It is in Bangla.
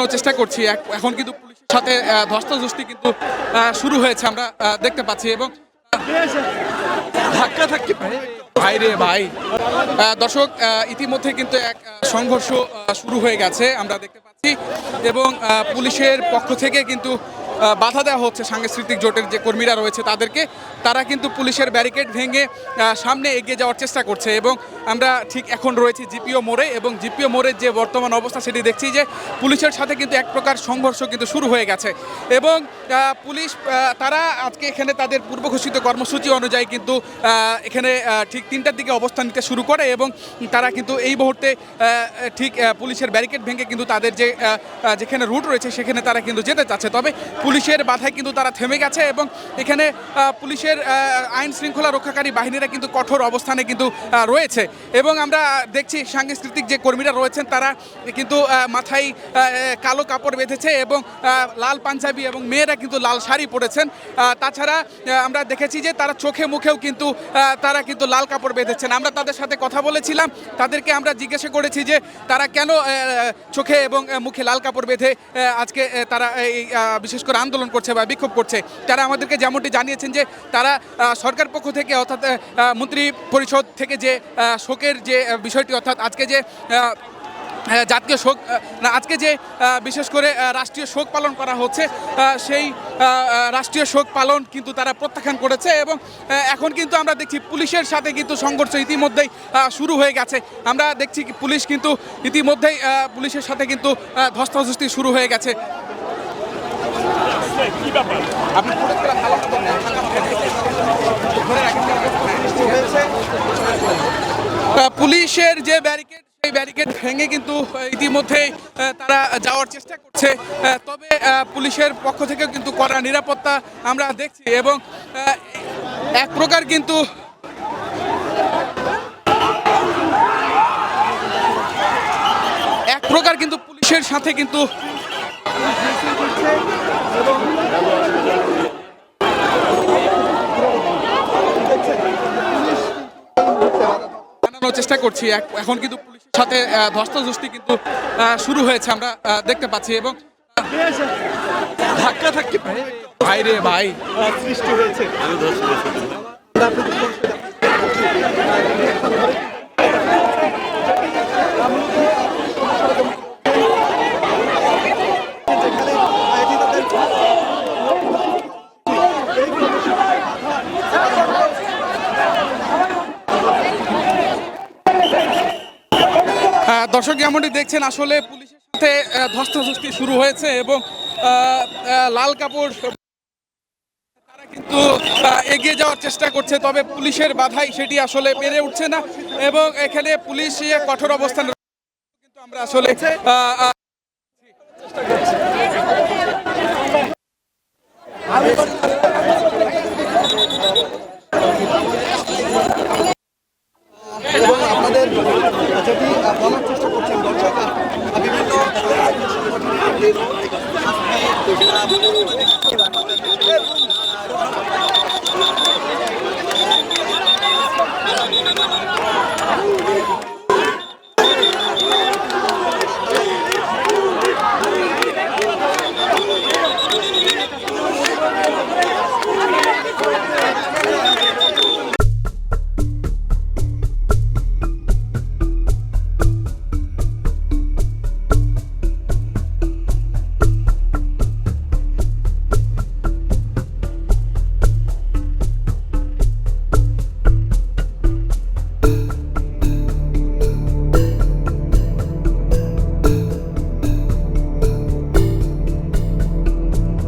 জানানোর চেষ্টা করছি। এখন কিন্তু পুলিশের সাথে ধস্তাধস্তি কিন্তু শুরু হয়েছে আমরা দেখতে পাচ্ছি এবং ধাক্কা ধাক্কি। ভাই রে ভাই। দর্শক ইতিমধ্যে কিন্তু এক সংঘর্ষ শুরু হয়ে গেছে, আমরা দেখতে পাচ্ছি। এবং পুলিশের পক্ষ থেকে কিন্তু বাধা দেওয়া হচ্ছে সাংস্কৃতিক জোটের যে কর্মীরা রয়েছে তাদেরকে। তারা কিন্তু পুলিশের ব্যারিকেড ভেঙে সামনে এগিয়ে যাওয়ার চেষ্টা করছে এবং আমরা ঠিক এখন রয়েছি জিপিও মোড়ে এবং জিপিও মোড়ের যে বর্তমান অবস্থা সেটি দেখছি যে পুলিশের সাথে কিন্তু এক প্রকার সংঘর্ষ কিন্তু শুরু হয়ে গেছে এবং পুলিশ তারা আজকে এখানে তাদের পূর্ব ঘোষিত কর্মসূচি অনুযায়ী কিন্তু এখানে ঠিক তিনটার দিকে অবস্থান নিতে শুরু করে এবং তারা কিন্তু এই মুহূর্তে ঠিক পুলিশের ব্যারিকেড ভেঙে কিন্তু তাদের যে যেখানে রুট রয়েছে সেখানে তারা কিন্তু যেতে চাচ্ছে। তবে পুলিশের বাধায় কিন্তু তারা থেমে গেছে এবং এখানে পুলিশের আইন শৃঙ্খলা রক্ষাকারী বাহিনীরা কিন্তু কঠোর অবস্থানে কিন্তু রয়েছে। এবং আমরা দেখছি সাংস্কৃতিক যে কর্মীরা রয়েছেন, তারা কিন্তু মাথায় কালো কাপড় বেঁধেছে এবং লাল পাঞ্জাবি এবং মেয়েরা কিন্তু লাল শাড়ি পরেছেন। তাছাড়া আমরা দেখেছি যে তারা চোখে মুখেও কিন্তু তারা কিন্তু লাল কাপড় বেঁধেছেন। আমরা তাদের সাথে কথা বলেছিলাম। তাদেরকে আমরা জিজ্ঞাসা করেছি যে তারা কেন চোখে এবং মুখে লাল কাপড় বেঁধে আজকে তারা এই বিশেষ করে আন্দোলন করছে বা বিক্ষোভ করছে, তারা আমাদেরকে যেমনটি জানিয়েছেন যে তারা সরকার পক্ষ থেকে অর্থাৎ মন্ত্রী পরিষদ থেকে যে শোকের যে বিষয়টি অর্থাৎ আজকে যে জাতীয় শোক আজকে যে বিশেষ করে রাষ্ট্রীয় শোক পালন করা হচ্ছে সেই রাষ্ট্রীয় শোক পালন কিন্তু তারা প্রত্যাখ্যান করেছে এবং এখন কিন্তু আমরা দেখছি পুলিশের সাথে কিন্তু সংঘর্ষ ইতিমধ্যেই শুরু হয়ে গেছে। আমরা দেখছি পুলিশ কিন্তু ইতিমধ্যেই পুলিশের সাথে কিন্তু ধস্তাধস্তি শুরু হয়ে গেছে। আপনি পুলিশকে ভালো পুলিশের যে ব্যারিকেড সেই ব্যারিকেড ভেঙে কিন্তু ইতিমধ্যেই তারা যাওয়ার চেষ্টা করছে তবে পুলিশের পক্ষ থেকে কিন্তু কড়া নিরাপত্তা আমরা দেখছি এবং এক প্রকার কিন্তু এক প্রকার কিন্তু পুলিশের সাথে কিন্তু চেষ্টা করছি। এখন কিন্তু পুলিশের সাথে আহ, ধস্তাধস্তি কিন্তু আহ, শুরু হয়েছে আমরা আহ, দেখতে পাচ্ছি এবং ধাক্কা ধাক্কি। ভাই রে ভাই। সৃষ্টি হয়েছে। দর্শক যেমনটি দেখছেন, আসলে পুলিশের সাথে ধস্তাধস্তি শুরু হয়েছে এবং লাল কাপড় তারা কিন্তু এগিয়ে যাওয়ার চেষ্টা করছে, তবে পুলিশের বাধাই সেটি আসলে পেরে উঠছে না এবং এখানে পুলিশ কঠোর অবস্থান কিন্তু আমরা আসলে